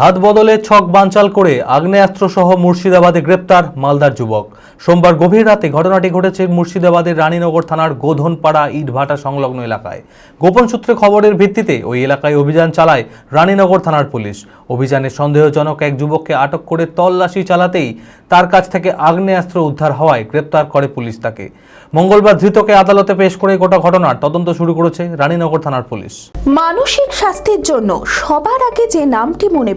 হাত বদলে ছক বানচাল করে আগ্নেয়াস্ত্র সহ মুর্শিদাবাদে গ্রেপ্তার মালদার যুবক। সোমবার গভীর রাতে ঘটনাটি ঘটেছে মুর্শিদাবাদের রানীনগর থানার গোধনপাড়া ইটভাটা সংলগ্ন এলাকায়। গোপন সূত্রে খবরের ভিত্তিতে ওই এলাকায় অভিযান চালায় রানীনগর থানার পুলিশ। অভিযানে সন্দেহজনক এক যুবককে আটক করে তল্লাশি চালাতেই তার কাছ থেকে আগ্নেয়াস্ত্র উদ্ধার হওয়ায় গ্রেপ্তার করে পুলিশ তাকে। মঙ্গলবার ধৃতকে আদালতে পেশ করে গোটা ঘটনার তদন্ত শুরু করেছে রানীনগর থানার পুলিশ। মানসিক স্বাস্থ্যের জন্য সবার আগে যে নামটি মনে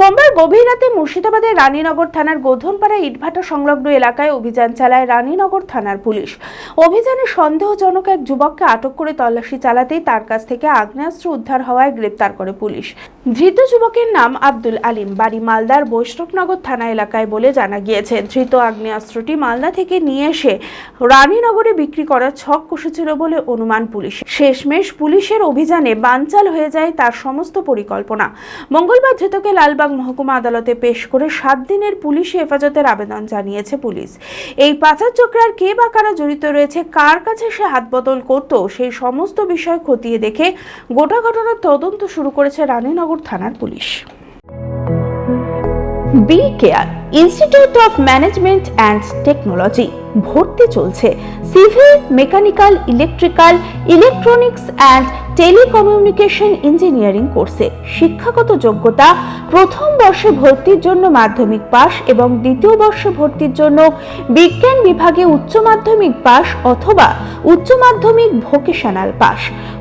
সোমবার গভীর রাতে মুর্শিদাবাদের রানীনগর থানার গোধনপাড়া ইটভাটা সংলগ্ন এলাকায় অভিযান চালায় রানীনগর থানার পুলিশ। অভিযানে সন্দেহজনক এক যুবককে আটক করে তল্লাশি চালাতেই তার কাছ থেকে আগ্নেয়াস্ত্র উদ্ধার হওয়ায় গ্রেপ্তার করে পুলিশ। ধৃত যুবকের নাম আব্দুল আলিম, বাড়ি মালদার বৈষ্ণবনগর থানা এলাকায় বলে জানা গিয়েছে। ধৃত আগ্নেয়াস্ত্রটি মালদা থেকে নিয়ে এসে রানীনগরে বিক্রি করার ছক কষেছিল বলে অনুমান পুলিশ। শেষমেশ পুলিশের অভিযানে বানচাল হয়ে যায় তার সমস্ত পরিকল্পনা। মঙ্গলবার ধৃতকে লালবাগ মহকুমা আদালতে পেশ করে সাত দিনের পুলিশি হেফাজতের আবেদন জানিয়েছে পুলিশ। এই পাচার চক্রার কে বা কারা জড়িত রয়েছে, কার কাছে সে হাত বদল করত, সেই সমস্ত বিষয় খতিয়ে দেখে গোটা ঘটনার তদন্ত শুরু করেছে রানীনগর থানার police. B care, institute of management and technology, ভর্তি চলছে। Civil, mechanical, electrical, electronics and telecommunication engineering কোর্সে শিক্ষাগত যোগ্যতা, প্রথম বর্ষে ভর্তির জন্য মাধ্যমিক পাস এবং দ্বিতীয় বর্ষে ভর্তির জন্য বিজ্ঞান বিভাগে উচ্চ মাধ্যমিক পাস অথবা উচ্চ মাধ্যমিক ভোকেশনাল পাস